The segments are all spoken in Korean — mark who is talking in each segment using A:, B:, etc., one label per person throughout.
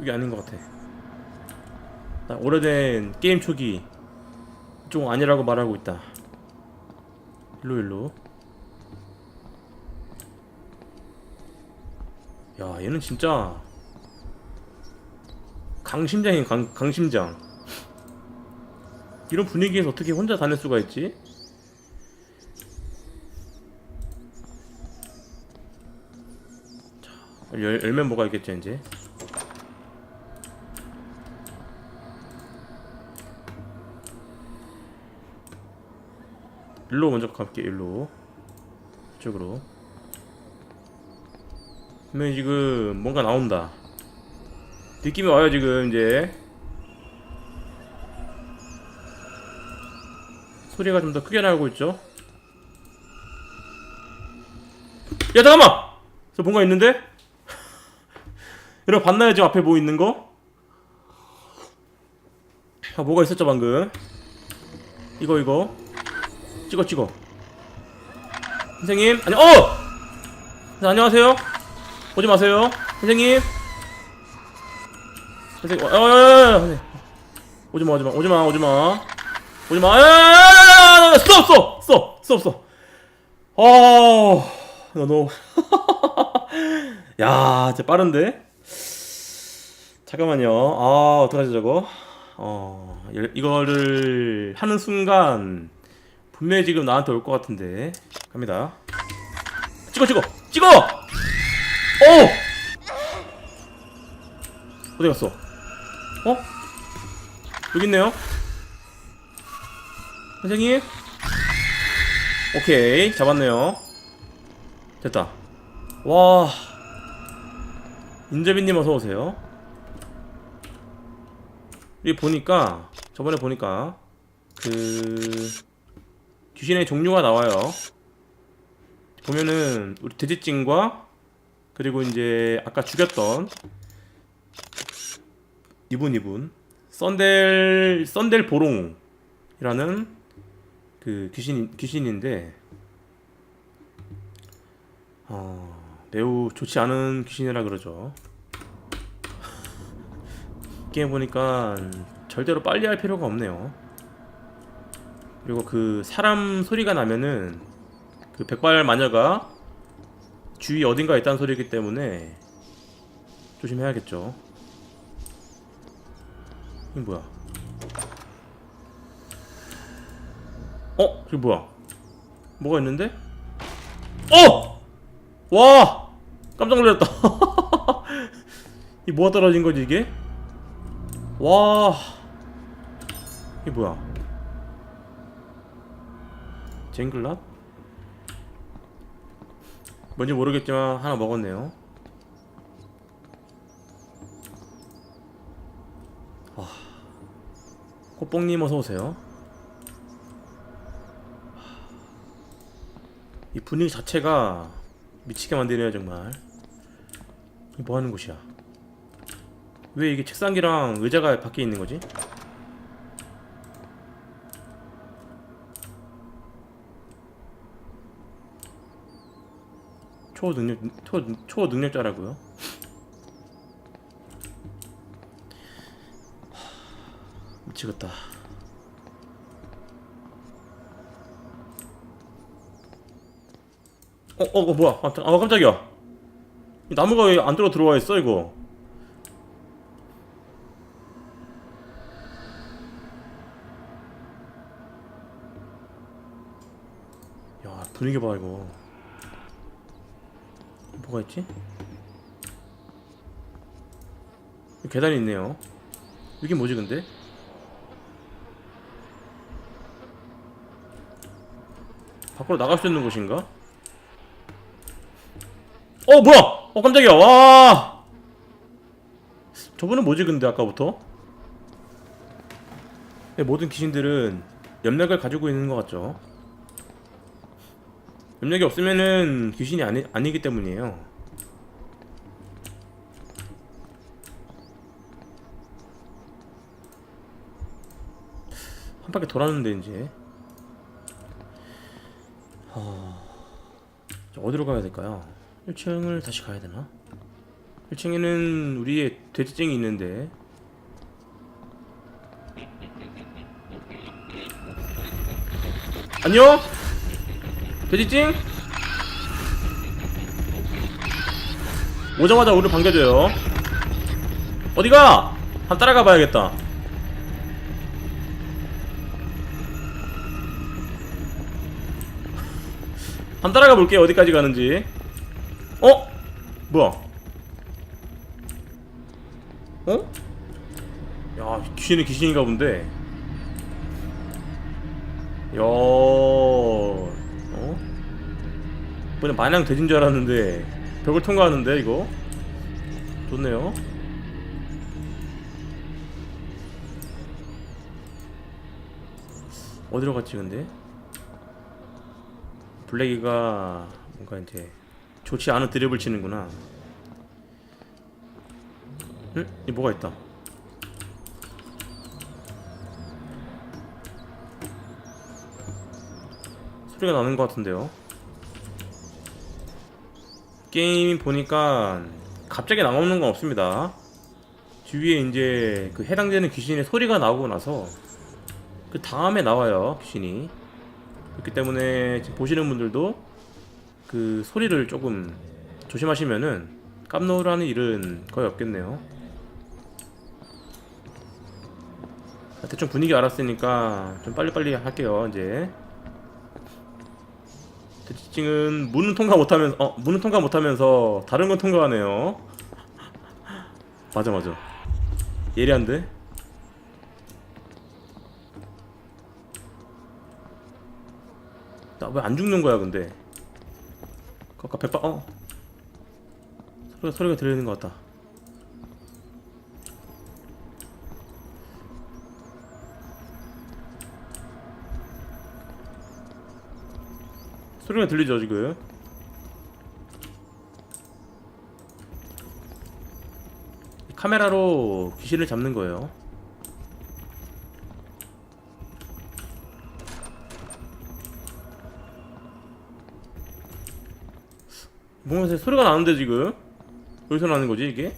A: 여기 아닌 것 같아. 나 오래된 게임 초기 좀 아니라고 말하고 있다. 일로 일로. 야 얘는 진짜 강심장이 강 강심장. 이런 분위기에서 어떻게 혼자 다닐 수가 있지? 자, 열, 열면 뭐가 있겠죠 이제 일로 먼저 갈게 일로. 이쪽으로. 그러면 지금 뭔가 나온다. 느낌이 와요 지금 이제. 소리가 좀 더 크게 나고 있죠? 야 잠깐만! 저 뭔가 있는데? 여러분 봤나요 지금 앞에 뭐 있는 거? 아 뭐가 있었죠 방금? 이거 이거 찍어 찍어. 선생님 아니 어! 네, 안녕하세요. 오지 마세요. 선생님. 선생님 어, 어, 어, 어, 선생님. 오지마 오지마 오지마 오지마. 오지마. 아, 스톱 스톱 스톱 스톱 아나 너무 야 진짜 빠른데? 잠깐만요. 아 어떡하지 저거? 어 이- 이거를 하는 순간 분명히 지금 나한테 올 것 같은데. 갑니다. 찍어 찍어 찍어! 어 어디 갔어? 어? 여기 있네요? 선생님? 오케이 잡았네요. 됐다. 와. 인재빈님 어서 오세요. 여기 보니까 저번에 보니까 그 귀신의 종류가 나와요. 보면은 우리 돼지찐과 그리고 이제 아까 죽였던 이분 이분 썬델 썬델 보롱이라는 그 귀신 귀신인데 어, 매우 좋지 않은 귀신이라 그러죠. 게임 보니까 절대로 빨리 할 필요가 없네요. 그리고 그 사람 소리가 나면은 그 백발 마녀가 주위 어딘가에 있다는 소리이기 때문에 조심해야겠죠. 이게 뭐야? 어? 저기 뭐야? 뭐가 있는데? 어! 와! 깜짝 놀랐다. 이 뭐가 떨어진 거지 이게? 와 이게 뭐야 쟁글랏? 뭔지 모르겠지만 하나 먹었네요 와 꽃뽕님 어서오세요 이 분위기 자체가 미치게 만드네요 정말 이 뭐하는 곳이야 왜 이게 책상이랑 의자가 밖에 있는 거지? 초능력 초, 초능력자라고요? 하, 미치겠다. 어, 어, 어 뭐야? 아, 아 깜짝이야. 이 나무가 왜 안 들어 들어와 있어 이거? 야 분위기 봐 이거 뭐가 있지? 계단이 있네요 이게 뭐지 근데? 밖으로 나갈 수 있는 곳인가? 어 뭐야! 어 깜짝이야 와 저분은 뭐지 근데 아까부터? 네, 모든 귀신들은 염력을 가지고 있는 것 같죠 염력이 없으면은 귀신이 아니, 아니기 때문이에요. 한 바퀴 돌았는데 이제 하... 저 어디로 가야 될까요? 1층을 다시 가야 되나? 1층에는 우리의 돼지쟁이 있는데 안녕? 돼지찡? 오자마자 우리를 반겨줘요 어디가? 한 따라가 봐야겠다 한 따라가 볼게요 어디까지 가는지 어? 뭐야 어? 야 귀신은 귀신인가 본데 야 그냥 마냥 돼진 줄 알았는데 벽을 통과하는데 이거? 좋네요. 어디로 갔지 근데? 블랙이가 뭔가 이제 좋지 않은 드립을 치는구나. 응? 이 뭐가 있다? 소리가 나는 것 같은데요 게임 보니까 갑자기 나오는 건 없습니다. 주위에 이제 그 해당되는 귀신의 소리가 나오고 나서 그 다음에 나와요 귀신이. 그렇기 때문에 지금 보시는 분들도 그 소리를 조금 조심하시면은 깜놀하는 일은 거의 없겠네요. 아, 대충 분위기 알았으니까 좀 빨리빨리 할게요 이제 대칭은 문은 통과 못하면서 어 문은 통과 못하면서 다른 건 통과하네요. 맞아 맞아. 예리한데? 나 왜 안 죽는 거야 근데? 아까 백바 어. 소리가 소리가 들리는 것 같다 소리가 들리죠 지금? 카메라로 귀신을 잡는 거예요. 뭔가 소리가 나는데 지금? 어디서 나는 거지 이게?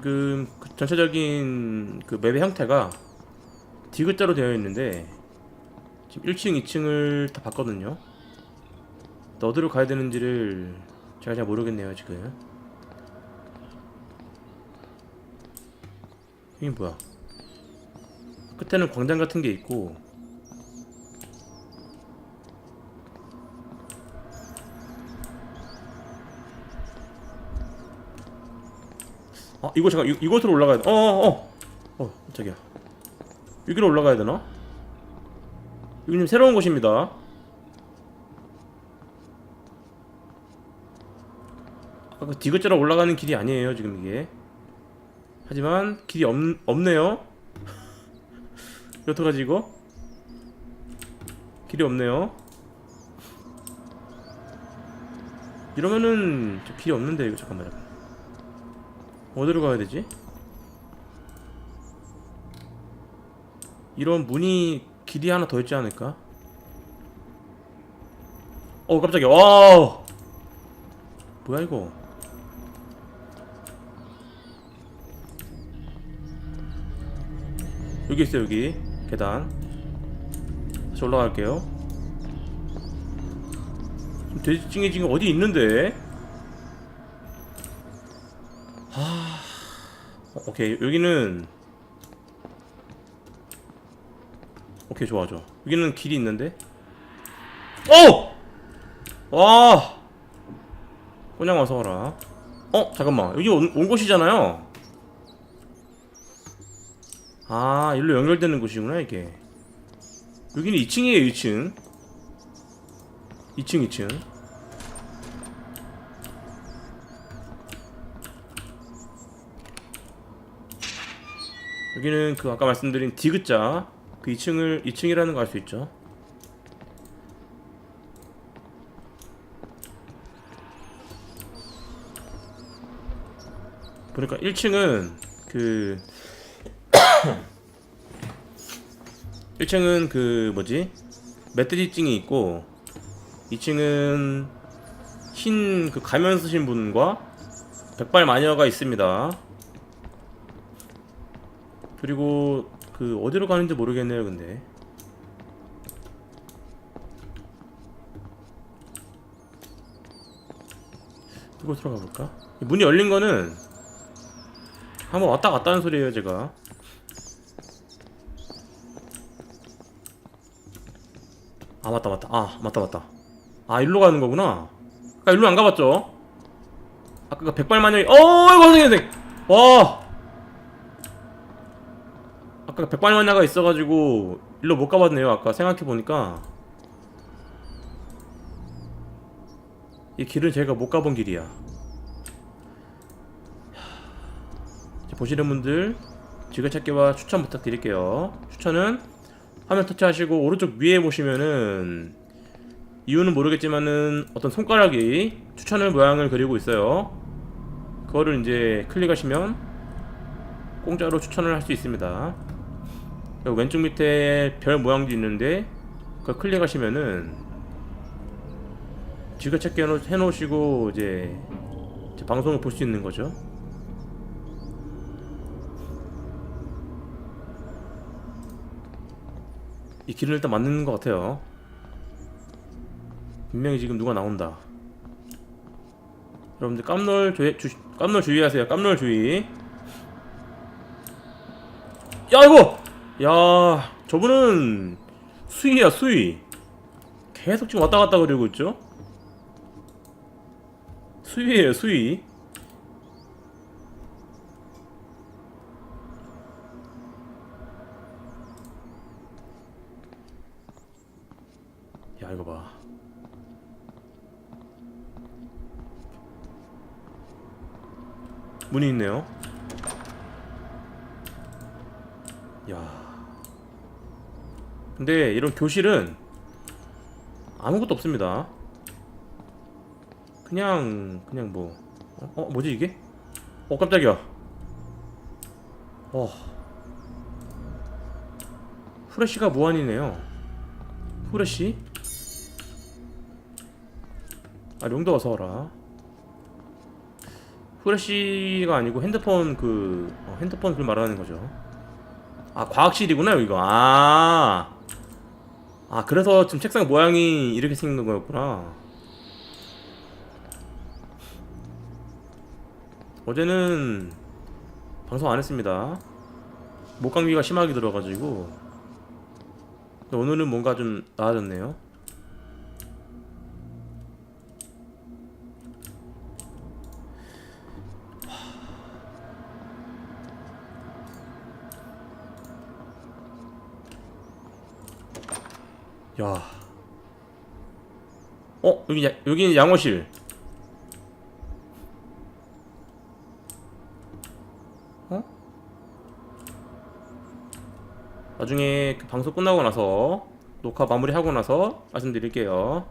A: 지금 그 전체적인 그 맵의 형태가 디귿자로 되어 있는데 지금 1층, 2층을 다 봤거든요. 어디로 가야 되는지를 제가 잘 모르겠네요 지금. 이게 뭐야? 끝에는 광장 같은 게 있고 아 이거 잠깐 이, 이곳으로 올라가야 돼. 어어어 어, 어. 어, 저기야. 여기로 올라가야 되나? 여기 좀 새로운 곳입니다. 아까 그 디귿자로 올라가는 길이 아니에요 지금 이게. 하지만 길이 없, 없네요. 여기어가지 이거? 길이 없네요. 이러면은 저 길이 없는데 이거 잠깐만 잠깐. 어디로 가야 되지? 이런 문이 길이 하나 더 있지 않을까? 어 깜짝이야. 와 뭐야 이거? 여기 있어요 여기. 계단. 다시 올라갈게요. 지금 돼지찡이 지금 어디 있는데 오케이 여기는 오케이 좋아 좋아. 여기는 길이 있는데? 오! 와! 꼬냥 와서 와라. 어 잠깐만. 여기 온, 온 곳이잖아요. 아 일로 연결되는 곳이구나 이게. 여기는 2층이에요 2층. 2층 2층 여기는 그 아까 말씀드린 디귿자 그 2층을 2층이라는 거 알 수 있죠. 보니까 1층은 그 1층은 그 뭐지 멧돼지증이 있고 2층은 흰 그 가면 쓰신 분과 백발 마녀가 있습니다. 그리고 그 어디로 가는지 모르겠네요, 근데. 이거 들어가 볼까? 문이 열린 거는 한번 왔다 갔다 하는 소리예요, 제가. 아 맞다 맞다 아 맞다 맞다 아 일로 가는 거구나 아까 일로 안 가봤죠 아까 그 백발마녀이 어 이거 선생님 와 아까 그 백발마녀가 있어가지고 일로 못 가봤네요 아까 생각해보니까 이 길은 제가 못 가본 길이야 보시는 분들 지그찾기와 추천 부탁드릴게요 추천은 화면 터치하시고 오른쪽 위에 보시면은 이유는 모르겠지만은 어떤 손가락이 추천을 모양을 그리고 있어요. 그거를 이제 클릭하시면 공짜로 추천을 할 수 있습니다. 왼쪽 밑에 별 모양도 있는데 그거 클릭하시면은 지그찾기 해놓- 해놓 으시고 이제, 방송을 볼 수 있는 거죠. 이 길은 일단 맞는 것 같아요. 분명히 지금 누가 나온다. 여러분들 깜놀 주, 주 깜놀 주의하세요. 깜놀 주의. 야 이거, 야 저분은 수위야 수위. 계속 지금 왔다 갔다 그리고 있죠. 수위예요 수위. 야 이거 봐. 문이 있네요. 야. 근데 이런 교실은 아무것도 없습니다. 그냥 그냥 뭐 어, 어, 뭐지 이게? 어 깜짝이야. 어. 후레쉬가 무한이네요. 후레쉬? 아 룡도 어서 와라 후레쉬가 아니고 핸드폰 그 어, 핸드폰 그 말하는 거죠 아 과학실이구나 여기가 아, 아 그래서 지금 책상 모양이 이렇게 생긴 거였구나. 어제는 방송 안 했습니다. 목감기가 심하게 들어가지고. 오늘은 뭔가 좀 나아졌네요 야. 어, 여기 야, 여기는 양호실. 어? 나중에 그 방송 끝나고 나서 녹화 마무리하고 나서 말씀드릴게요.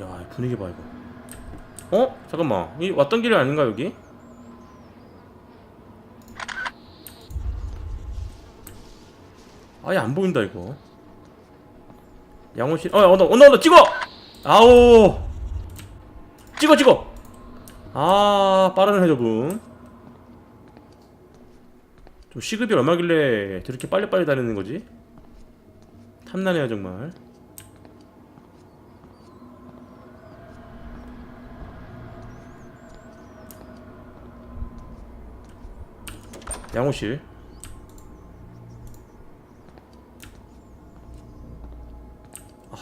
A: 야, 이 분위기 봐 이거. 어? 잠깐만. 이 왔던 길이 아닌가 여기? 아예 안 보인다 이거. 양호실 어 온다 온다 온다 찍어! 아오! 찍어 찍어! 아 빠르네 저분. 좀 시급이 얼마길래 저렇게 빨리빨리 다니는 거지? 탐나네요 정말. 양호실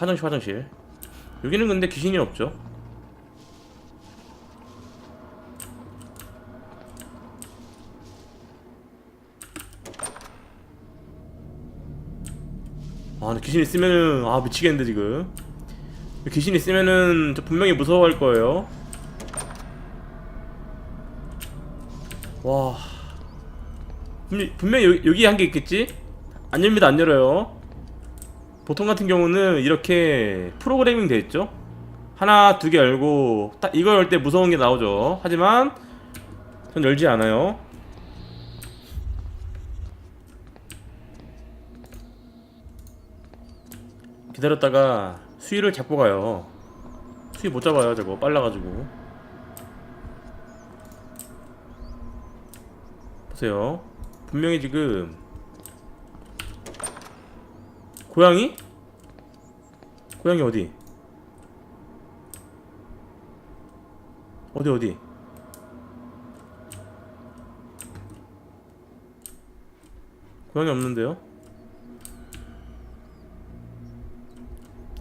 A: 화장실 화장실. 여기는 근데 귀신이 없죠? 아 근데 귀신 있으면은 아 미치겠는데 지금. 귀신 있으면은 저 분명히 무서워할 거예요. 와. 분명, 분명히 여기, 여기 한게 있겠지? 안 열립니다 안 열어요 보통 같은 경우는 이렇게 프로그래밍 돼 있죠. 하나 두 개 열고 딱 이거 열 때 무서운 게 나오죠. 하지만 전 열지 않아요. 기다렸다가 수위를 잡고 가요. 수위 못 잡아요, 저거 빨라가지고. 보세요. 분명히 지금 고양이? 고양이 어디? 어디 어디? 고양이 없는데요?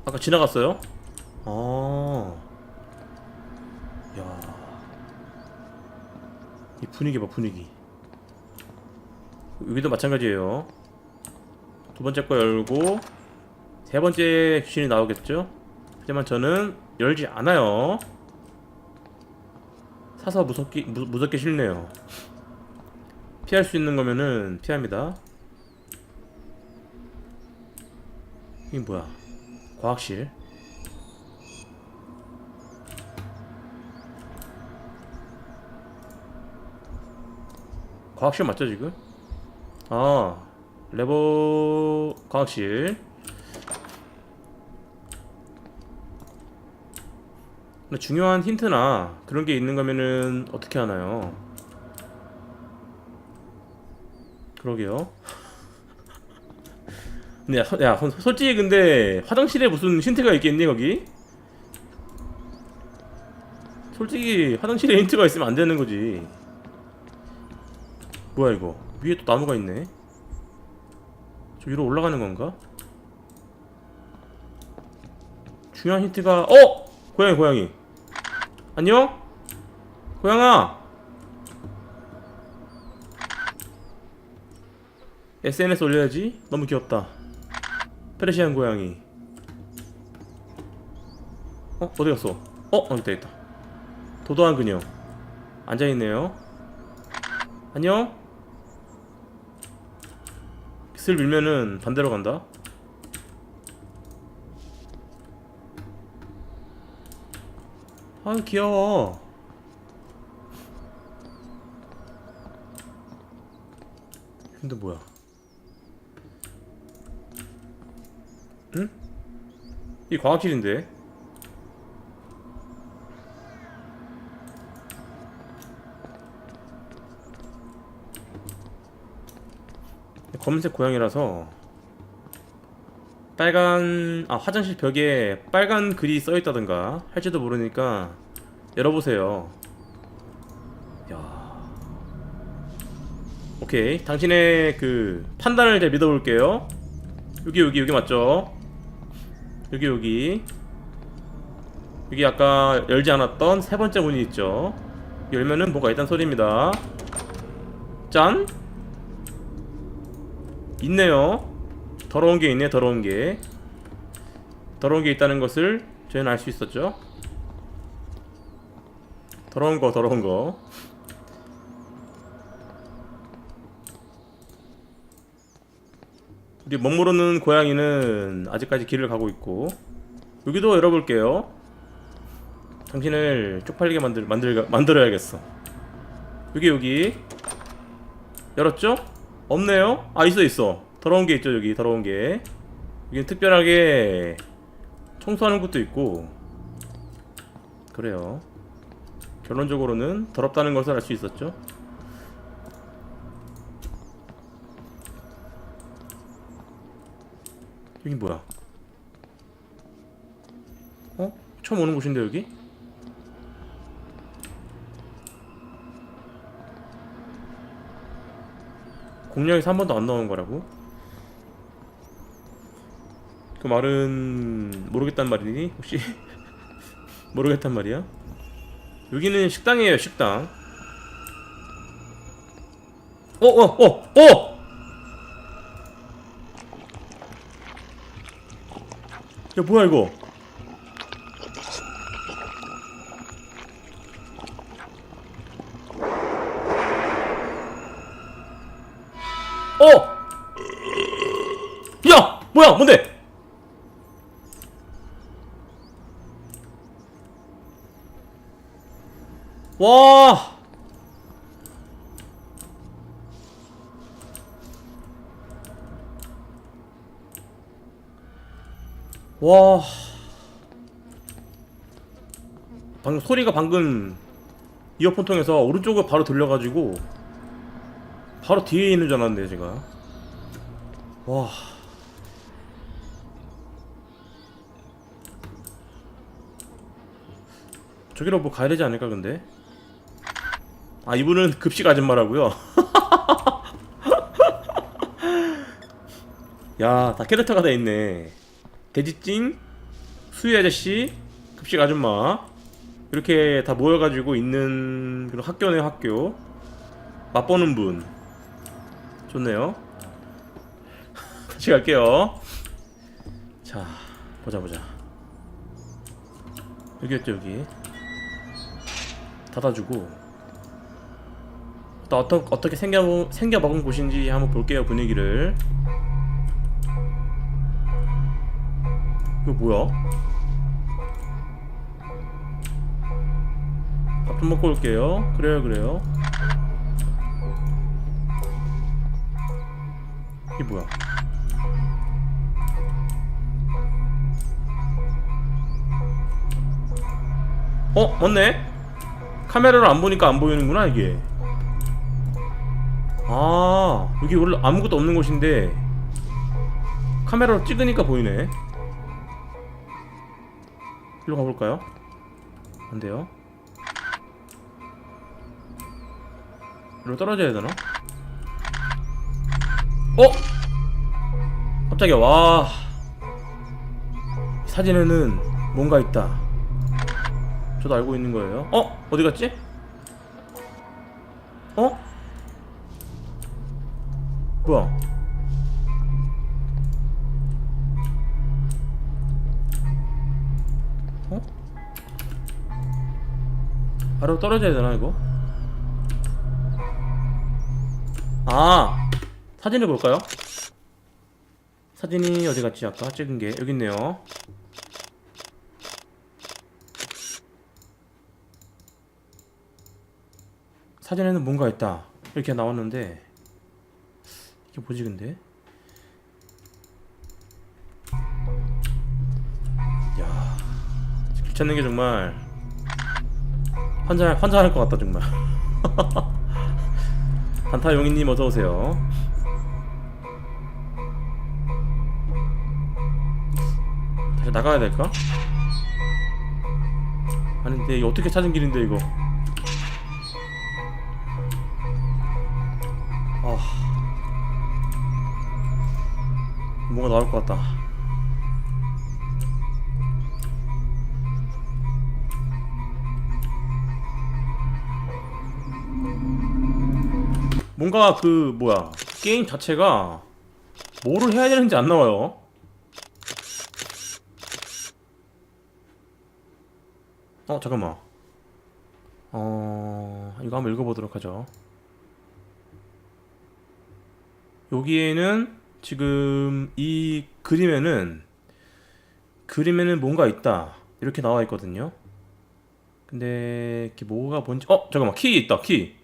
A: 아까 지나갔어요? 아. 야. 이 분위기 봐, 분위기. 여기도 마찬가지예요. 두 번째 거 열고 세 번째 귀신이 나오겠죠? 하지만 저는 열지 않아요. 사서 무섭기 무, 무섭게 싫네요. 피할 수 있는 거면은 피합니다. 이게 뭐야? 과학실. 과학실 맞죠 지금? 아 레버. 근데 중요한 힌트나 그런 게 있는 거면은 어떻게 하나요? 그러게요. 근데 야, 서- 야 소- 솔직히 근데 화장실에 무슨 힌트가 있겠니 거기? 솔직히 화장실에 힌트가 있으면 안 되는 거지. 뭐야 이거? 위에 또 나무가 있네. 저 위로 올라가는 건가? 중요한 힌트가 어! 고양이 고양이. 안녕? 고양아. SNS 올려야지. 너무 귀엽다. 페르시안 고양이. 어? 어디 갔어? 어? 어 있다 있다. 도도한 그녀. 앉아있네요. 안녕? 슬 밀면은 반대로 간다. 아 귀여워. 근데 뭐야? 응? 이 과학실인데? 검은색 고양이라서 빨간 아 화장실 벽에 빨간 글이 써 있다든가 할지도 모르니까 열어보세요. 야. 오케이 당신의 그 판단을 잘 믿어볼게요. 여기 여기 여기 맞죠? 여기 여기 여기 아까 열지 않았던 세 번째 문이 있죠. 열면은 뭐가 있단 소리입니다. 짠. 있네요. 더러운 게 있네, 더러운 게. 더러운 게 있다는 것을 저희는 알 수 있었죠. 더러운 거, 더러운 거. 우리 멋모르는 고양이는 아직까지 길을 가고 있고 여기도 열어볼게요. 당신을 쪽팔리게 만들 만들 만들어야겠어. 여기 여기 열었죠? 없네요? 아 있어 있어. 더러운 게 있죠 여기. 더러운 게. 여기 특별하게 청소하는 것도 있고. 그래요. 결론적으로는 더럽다는 것을 알 수 있었죠. 여기 뭐야? 어? 처음 오는 곳인데 여기? 공략에서 한 번도 안 나온 거라고? 그 말은 모르겠단 말이니? 혹시 모르겠단 말이야? 여기는 식당이에요 식당 어어어 어! 야 뭐야 이거 뭔데? 와. 와. 방금 소리가 방금 이어폰 통해서 오른쪽으로 바로 들려가지고 바로 뒤에 있는 줄 알았는데 제가. 와. 저기로 뭐 가야 되지 않을까 근데? 아 이분은 급식 아줌마라고요. 야, 다 캐릭터가 다 있네. 돼지찡, 수희 아저씨, 급식 아줌마 이렇게 다 모여가지고 있는 그런 학교네요 학교. 맛보는 분 좋네요. 같이 갈게요. 자, 보자 보자. 여기였죠 여기. 닫아주고. 또 어떠, 어떻게 생겨 생겨 먹은 곳인지 한번 볼게요 분위기를. 이거 뭐야? 밥 좀 먹고 올게요. 그래요, 그래요. 이게 뭐야? 어, 맞네. 카메라로 안 보니까 안 보이는구나 이게. 아, 여기 원래 아무것도 없는 곳인데 카메라로 찍으니까 보이네. 일로 가볼까요? 안 돼요. 일로 떨어져야 되나? 어? 깜짝이야, 와. 사진에는 뭔가 있다. 저도 알고 있는 거예요. 어? 어디 갔지? 어? 뭐야? 어? 바로 떨어져야 되나 이거? 아 사진을 볼까요? 사진이 어디 갔지 아까 찍은 게 여기 있네요. 사진에는 뭔가 있다 이렇게 나왔는데 이게 뭐지 근데? 야길 찾는 게 정말 환장 환장할 것 같다 정말. 단타 용인님 어서 오세요. 다시 나가야 될까? 아니 근데 어떻게 찾은 길인데 이거? 나올 것 같다. 뭔가 그 뭐야 게임 자체가 뭐를 해야 되는지 안 나와요. 어 잠깐만. 어 이거 한번 읽어보도록 하죠. 여기에는 지금 이 그림에는 그림에는 뭔가 있다 이렇게 나와 있거든요. 근데 이게 뭐가 뭔지 어 잠깐만 키 있다 키.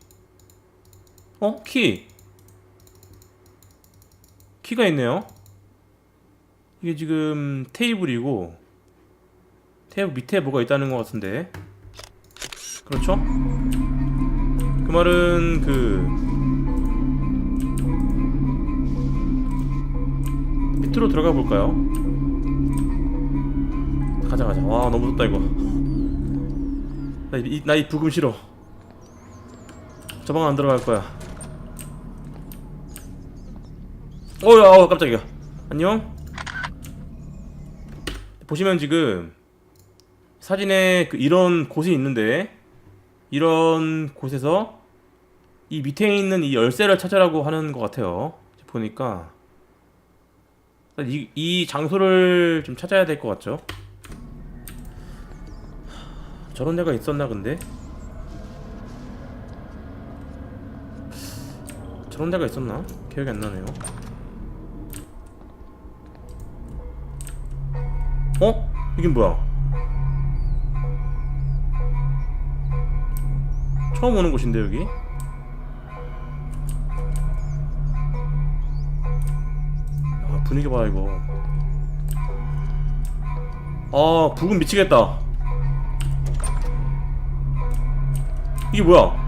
A: 어? 키. 키가 있네요. 이게 지금 테이블이고 테이블 밑에 뭐가 있다는 것 같은데. 그렇죠? 그 말은 그 밑으로 들어가 볼까요? 가자 가자. 와 너무 무섭다 이거. 나이 나이 부금 싫어. 저방 안 들어갈 거야. 어야 어, 깜짝이야. 안녕. 보시면 지금 사진에 그 이런 곳이 있는데 이런 곳에서 이 밑에 있는 이 열쇠를 찾으라고 하는 것 같아요. 보니까 이, 이 장소를 좀 찾아야 될 것 같죠? 저런 데가 있었나 근데? 저런 데가 있었나? 기억이 안 나네요. 어? 이긴 뭐야? 처음 오는 곳인데 여기? 분위기 봐 이거. 아 부금 미치겠다. 이게 뭐야?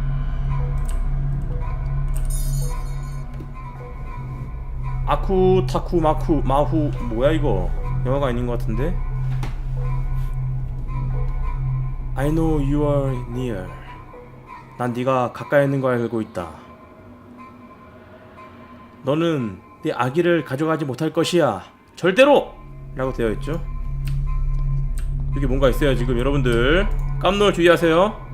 A: 아쿠 타쿠 마쿠 마후 뭐야 이거? 영어가 아닌 것 같은데? I know you are near. 난 네가 가까이 있는 걸 알고 있다. 너는 내 아기를 가져가지 못할 것이야. 절대로! 라고 되어 있죠. 여기 뭔가 있어요 지금 여러분들. 깜놀 주의하세요.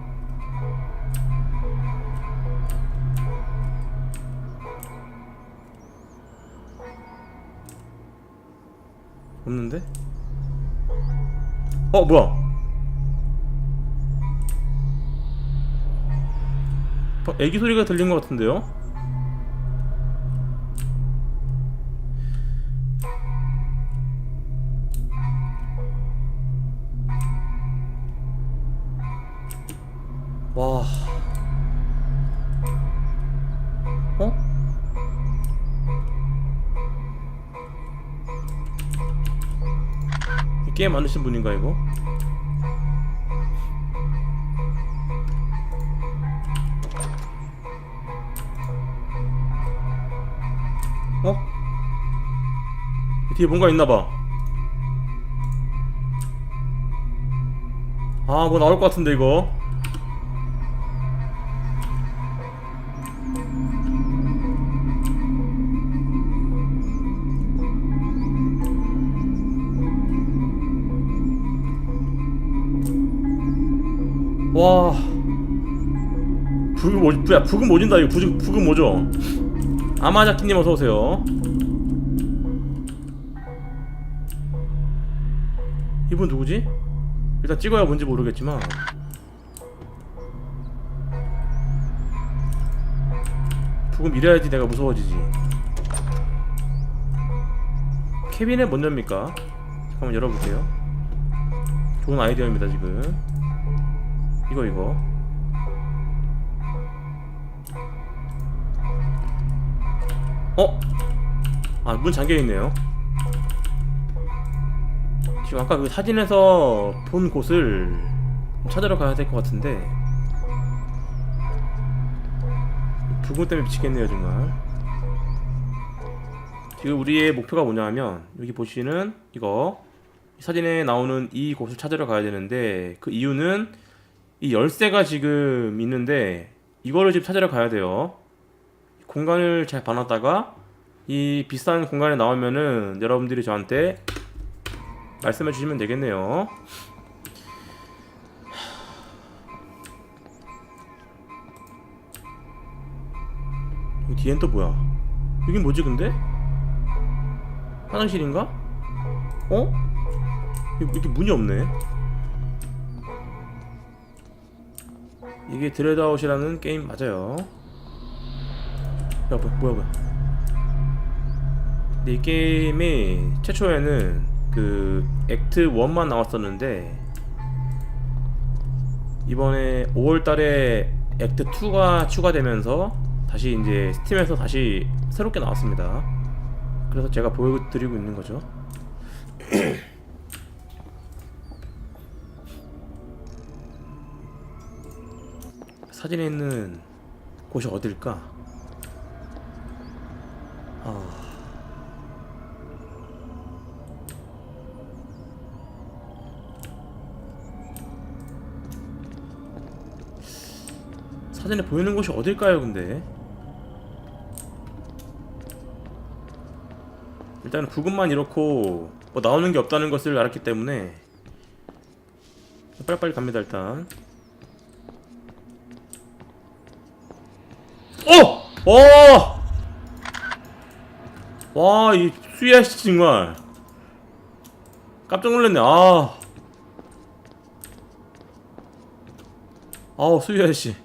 A: 없는데? 어 뭐야? 어, 애기 소리가 들린 것 같은데요? 와. 어? 이 게임 만드신 분인가 이거? 어? 이 뒤에 뭔가 있나봐. 아, 뭐 나올 것 같은데 이거. 야, 부금 오진다. 이거 부금 부금 오죠. 아마자키님 어서 오세요. 이분 누구지? 일단 찍어야 뭔지 모르겠지만. 부금 이래야지 내가 무서워지지. 케빈의 뭔 엽니까? 잠깐만 열어볼게요. 좋은 아이디어입니다 지금. 이거 이거 어? 아 문 잠겨있네요 지금 아까 그 사진에서 본 곳을 좀 찾으러 가야 될 것 같은데 부분 때문에 미치겠네요 정말 지금 우리의 목표가 뭐냐 하면 여기 보시는 이거 이 사진에 나오는 이 곳을 찾으러 가야 되는데 그 이유는 이 열쇠가 지금 있는데 이거를 지금 찾으러 가야 돼요. 공간을 잘 봐놨다가 이 비싼 공간에 나오면은 여러분들이 저한테 말씀해 주시면 되겠네요. 뒤엔 또 뭐야? 여긴 뭐지 근데? 화장실인가? 어? 이렇게 문이 없네. 이게 드레드아웃이라는 게임 맞아요. 야, 뭐, 뭐야, 뭐야. 근데 이 게임이 최초에는 그 액트 1만 나왔었는데 이번에 5월달에 액트 2가 추가되면서 다시 이제 스팀에서 다시 새롭게 나왔습니다. 그래서 제가 보여드리고 있는 거죠. 사진에 있는 곳이 어딜까? 아... 사진에 보이는 곳이 어딜까요, 근데? 일단 부금만 이렇고 뭐 나오는 게 없다는 것을 알았기 때문에 빨리빨리 갑니다, 일단. 어! 어! 와, 이 수야 씨 정말 깜짝 놀랐네. 아. 아우, 수야 씨.